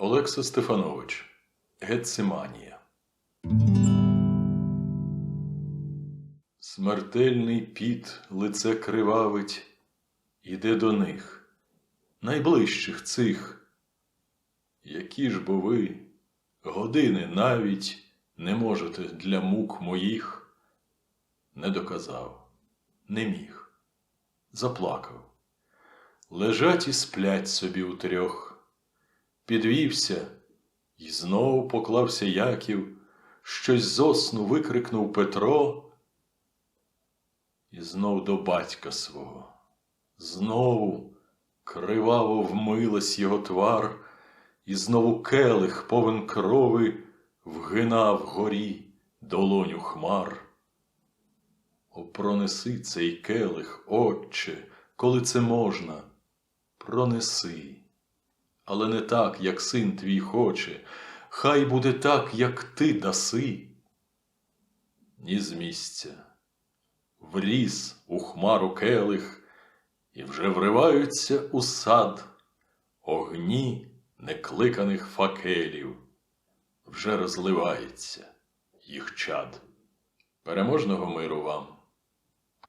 Олекса Стефанович Гециманія. Смертельний піт лице кривавить, іде до них, найближчих цих. Які ж бо ви, години навіть не можете для мук моїх, не доказав, не міг, заплакав. Лежать і сплять собі утрьох. Підвівся, і знову поклався Яків, щось зосну викрикнув Петро, і знов до батька свого. Знову криваво вмилась його твар, і знову келих повен крови вгинав горі долоню хмар. О, пронеси цей келих, отче, коли це можна, пронеси. Але не так, як син твій хоче, хай буде так, як ти даси. Ні з місця. Вріс у хмару келих, і вже вриваються у сад огні некликаних факелів, вже розливається їх чад. Переможного миру вам!